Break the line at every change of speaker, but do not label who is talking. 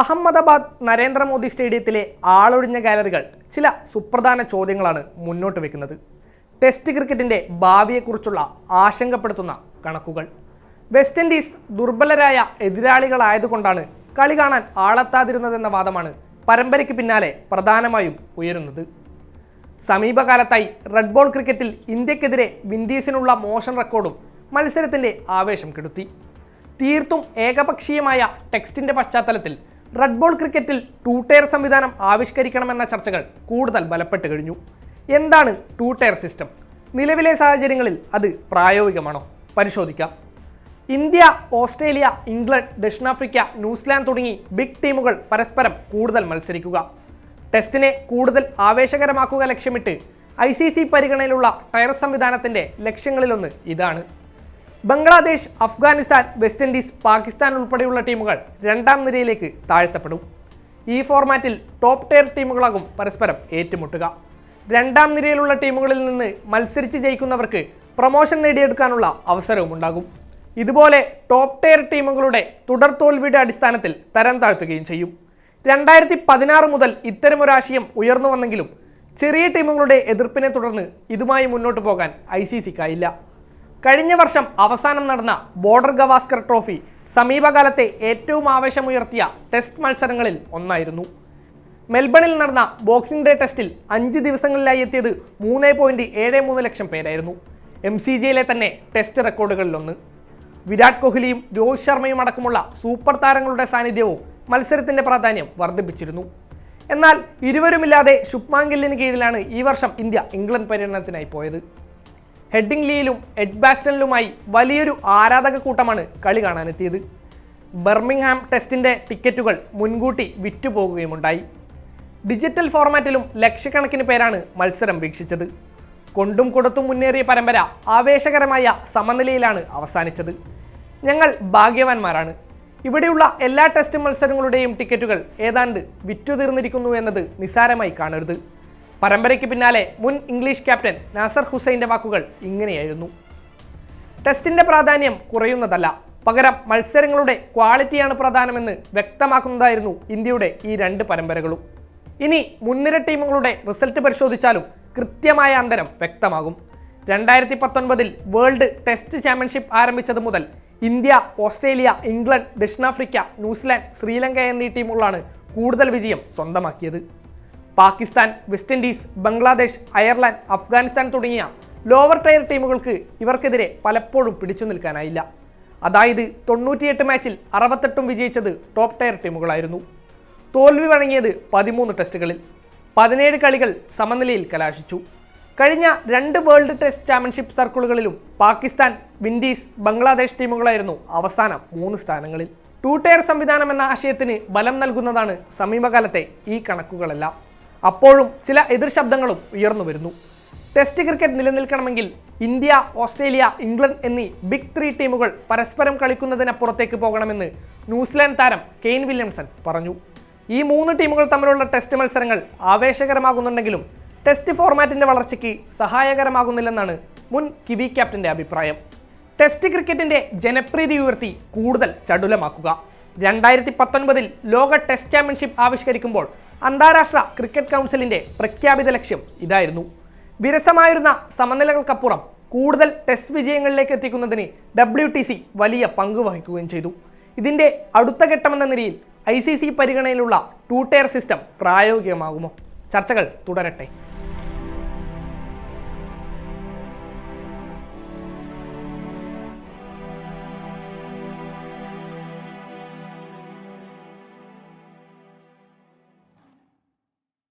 അഹമ്മദാബാദ് നരേന്ദ്രമോദി സ്റ്റേഡിയത്തിലെ ആളൊഴിഞ്ഞ ഗാലറികൾ ചില സുപ്രധാന ചോദ്യങ്ങളാണ് മുന്നോട്ട് വെക്കുന്നത്. ടെസ്റ്റ് ക്രിക്കറ്റിന്റെ ഭാവിയെക്കുറിച്ചുള്ള ആശങ്കപ്പെടുത്തുന്ന കണക്കുകൾ. വെസ്റ്റ് ഇൻഡീസ് ദുർബലരായ എതിരാളികളായതുകൊണ്ടാണ് കളി കാണാൻ ആളെത്താതിരുന്നതെന്ന വാദമാണ് പരമ്പരയ്ക്ക് പിന്നാലെ പ്രധാനമായും ഉയരുന്നത്. സമീപകാലത്തായി റെഡ് ബോൾ ക്രിക്കറ്റിൽ ഇന്ത്യക്കെതിരെ വിൻഡീസിനുള്ള മോശം റെക്കോർഡും മത്സരത്തിന്റെ ആവേശം കെടുത്തി. തീർത്തും ഏകപക്ഷീയമായ ടെക്സ്റ്റിന്റെ പശ്ചാത്തലത്തിൽ റെഡ് ബോൾ ക്രിക്കറ്റിൽ ടൂ ടയർ സംവിധാനം ആവിഷ്കരിക്കണമെന്ന ചർച്ചകൾ കൂടുതൽ ബലപ്പെട്ട് കഴിഞ്ഞു. എന്താണ് ടൂ ടയർ സിസ്റ്റം നിലവിലെ സാഹചര്യങ്ങളിൽ അത് പ്രായോഗികമാണോ? പരിശോധിക്കാം. ഇന്ത്യ ഓസ്ട്രേലിയ ഇംഗ്ലണ്ട് ദക്ഷിണാഫ്രിക്ക ന്യൂസിലാൻഡ് തുടങ്ങി ബിഗ് ടീമുകൾ പരസ്പരം കൂടുതൽ മത്സരിക്കുക. ടെസ്റ്റിനെ കൂടുതൽ ആവേശകരമാക്കുക ലക്ഷ്യമിട്ട് ഐ സി സി പരിഗണനയിലുള്ള ടയർ സംവിധാനത്തിന്റെ ലക്ഷ്യങ്ങളിലൊന്ന് ഇതാണ്. ബംഗ്ലാദേശ് അഫ്ഗാനിസ്ഥാൻ വെസ്റ്റ് ഇൻഡീസ് പാകിസ്ഥാൻ ഉൾപ്പെടെയുള്ള ടീമുകൾ രണ്ടാം നിരയിലേക്ക് താഴ്ത്തപ്പെടും. ഈ ഫോർമാറ്റിൽ ടോപ്പ് ടയർ ടീമുകളാകും പരസ്പരം ഏറ്റുമുട്ടുക. രണ്ടാം നിരയിലുള്ള ടീമുകളിൽ നിന്ന് മത്സരിച്ച് ജയിക്കുന്നവർക്ക് പ്രൊമോഷൻ നേടിയെടുക്കാനുള്ള അവസരവും ഉണ്ടാകും. ഇതുപോലെ ടോപ്പ് ടയർ ടീമുകളുടെ തുടർ തോൽവിയുടെ അടിസ്ഥാനത്തിൽ തരം താഴ്ത്തുകയും ചെയ്യും. രണ്ടായിരത്തി പതിനാറ് മുതൽ ഇത്തരമൊരാശയം ഉയർന്നു വന്നെങ്കിലും ചെറിയ ടീമുകളുടെ എതിർപ്പിനെ തുടർന്ന് ഇതുമായി മുന്നോട്ട് പോകാൻ ഐ സി സിക്കായില്ല കഴിഞ്ഞ വർഷം അവസാനം നടന്ന ബോർഡർ ഗവാസ്കർ ട്രോഫി സമീപകാലത്തെ ഏറ്റവും ആവേശമുയർത്തിയ ടെസ്റ്റ് മത്സരങ്ങളിൽ ഒന്നായിരുന്നു. മെൽബണിൽ നടന്ന ബോക്സിംഗ് ഡേ ടെസ്റ്റിൽ അഞ്ച് ദിവസങ്ങളിലായി എത്തിയത് മൂന്ന് പോയിന്റ് ഏഴ് മൂന്ന് ലക്ഷം പേരായിരുന്നു. എം സി ജിയിലെ തന്നെ ടെസ്റ്റ് റെക്കോർഡുകളിലൊന്ന്. വിരാട് കോഹ്ലിയും രോഹിത് ശർമ്മയും അടക്കമുള്ള സൂപ്പർ താരങ്ങളുടെ സാന്നിധ്യവും മത്സരത്തിന്റെ പ്രാധാന്യം വർദ്ധിപ്പിച്ചിരുന്നു. എന്നാൽ ഇരുവരുമില്ലാതെ ശുഭ്മാൻ കീഴിലാണ് ഈ വർഷം ഇന്ത്യ ഇംഗ്ലണ്ട് പര്യടനത്തിനായി പോയത്. ഹെഡിംഗ്ലിയിലും എഡ്ബാസ്റ്റണിലുമായി വലിയൊരു ആരാധക കൂട്ടമാണ് കളി കാണാനെത്തിയത്. ബർമിംഗ്ഹാം ടെസ്റ്റിന്റെ ടിക്കറ്റുകൾ മുൻകൂട്ടി വിറ്റുപോകുകയുമുണ്ടായി. ഡിജിറ്റൽ ഫോർമാറ്റിലും ലക്ഷക്കണക്കിന് പേരാണ് മത്സരം വീക്ഷിച്ചത്. കൊണ്ടും കൊടുത്തും മുന്നേറിയ പരമ്പര ആവേശകരമായ സമനിലയിലാണ് അവസാനിച്ചത്. ഞങ്ങൾ ഭാഗ്യവാന്മാരാണ്. ഇവിടെയുള്ള എല്ലാ ടെസ്റ്റ് മത്സരങ്ങളുടെയും ടിക്കറ്റുകൾ ഏതാണ്ട് വിറ്റുതീർന്നിരിക്കുന്നു എന്നത് നിസ്സാരമായി കാണരുത്. പരമ്പരയ്ക്ക് പിന്നാലെ മുൻ ഇംഗ്ലീഷ് ക്യാപ്റ്റൻ നാസർ ഹുസൈന്റെ വാക്കുകൾ ഇങ്ങനെയായിരുന്നു. ടെസ്റ്റിന്റെ പ്രാധാന്യം കുറയുന്നതല്ല. പകരം മത്സരങ്ങളുടെ ക്വാളിറ്റിയാണ് പ്രധാനമെന്ന് വ്യക്തമാക്കുന്നതായിരുന്നു ഇന്ത്യയുടെ ഈ രണ്ട് പരമ്പരകളും. ഇനി മുൻനിര ടീമുകളുടെ റിസൾട്ട് പരിശോധിച്ചാലും കൃത്യമായ അന്തരം വ്യക്തമാകും. രണ്ടായിരത്തി പത്തൊൻപതിൽ വേൾഡ് ടെസ്റ്റ് ചാമ്പ്യൻഷിപ്പ് ആരംഭിച്ചത് മുതൽ ഇന്ത്യ ഓസ്ട്രേലിയ ഇംഗ്ലണ്ട് ദക്ഷിണാഫ്രിക്ക ന്യൂസിലാൻഡ് ശ്രീലങ്ക എന്നീ ടീമുകളാണ് കൂടുതൽ വിജയം സ്വന്തമാക്കിയത്. Pakistan West Indies Bangladesh Ireland Afghanistan തുടങ്ങിയ ലോവർ ടയർ ടീമുകൾക്ക് ഇവർക്കെതിരെ പലപ്പോഴും പിടിച്ചു നിൽക്കാനായില്ല. അതായത് തൊണ്ണൂറ്റിയെട്ട് മാച്ചിൽ അറുപത്തെട്ടും വിജയിച്ചത് ടോപ്പ് ടയർ ടീമുകളായിരുന്നു. തോൽവി വഴങ്ങിയത് പതിമൂന്ന് ടെസ്റ്റുകളിൽ പതിനേഴ് കളികൾ സമനിലയിൽ കലാശിച്ചു. കഴിഞ്ഞ രണ്ട് വേൾഡ് ടെസ്റ്റ് ചാമ്പ്യൻഷിപ്പ് സർക്കിളുകളിലും പാകിസ്ഥാൻ വിൻഡീസ് ബംഗ്ലാദേശ് ടീമുകളായിരുന്നു അവസാന മൂന്ന് സ്ഥാനങ്ങളിൽ. ടൂ ടയർ സംവിധാനം എന്ന ആശയത്തിന് ബലം നൽകുന്നതാണ് സമീപകാലത്തെ ഈ കണക്കുകളെല്ലാം. അപ്പോഴും ചില എതിർ ശബ്ദങ്ങളും ഉയർന്നു വരുന്നു. ടെസ്റ്റ് ക്രിക്കറ്റ് നിലനിൽക്കണമെങ്കിൽ ഇന്ത്യ ഓസ്ട്രേലിയ ഇംഗ്ലണ്ട് എന്നീ ബിഗ് ത്രീ ടീമുകൾ പരസ്പരം കളിക്കുന്നതിനപ്പുറത്തേക്ക് പോകണമെന്ന് ന്യൂസിലാൻഡ് താരം കെയ്ൻ വില്യംസൺ പറഞ്ഞു. ഈ മൂന്ന് ടീമുകൾ തമ്മിലുള്ള ടെസ്റ്റ് മത്സരങ്ങൾ ആവേശകരമാകുന്നുണ്ടെങ്കിലും ടെസ്റ്റ് ഫോർമാറ്റിന്റെ വളർച്ചയ്ക്ക് സഹായകരമാകുന്നില്ലെന്നാണ് മുൻ കിവി ക്യാപ്റ്റന്റെ അഭിപ്രായം. ടെസ്റ്റ് ക്രിക്കറ്റിന്റെ ജനപ്രീതി ഉയർത്തി കൂടുതൽ ചടുലമാക്കുക. രണ്ടായിരത്തി പത്തൊൻപതിൽ ലോക ടെസ്റ്റ് ചാമ്പ്യൻഷിപ്പ് ആവിഷ്കരിക്കുമ്പോൾ അന്താരാഷ്ട്ര ക്രിക്കറ്റ് കൗൺസിലിന്റെ പ്രഖ്യാപിത ലക്ഷ്യം ഇതായിരുന്നു. വിരസമായിരുന്ന സമനിലകൾക്കപ്പുറം കൂടുതൽ ടെസ്റ്റ് വിജയങ്ങളിലേക്ക് എത്തിക്കുന്നതിന് ഡബ്ല്യു ടി സി വലിയ പങ്ക് വഹിക്കുകയും ചെയ്തു. ഇതിന്റെ അടുത്ത ഘട്ടമെന്ന നിലയിൽ ഐ സി സി പരിഗണനയിലുള്ള ടൂ ടയർ സിസ്റ്റം പ്രായോഗികമാകുമോ? ചർച്ചകൾ തുടരട്ടെ.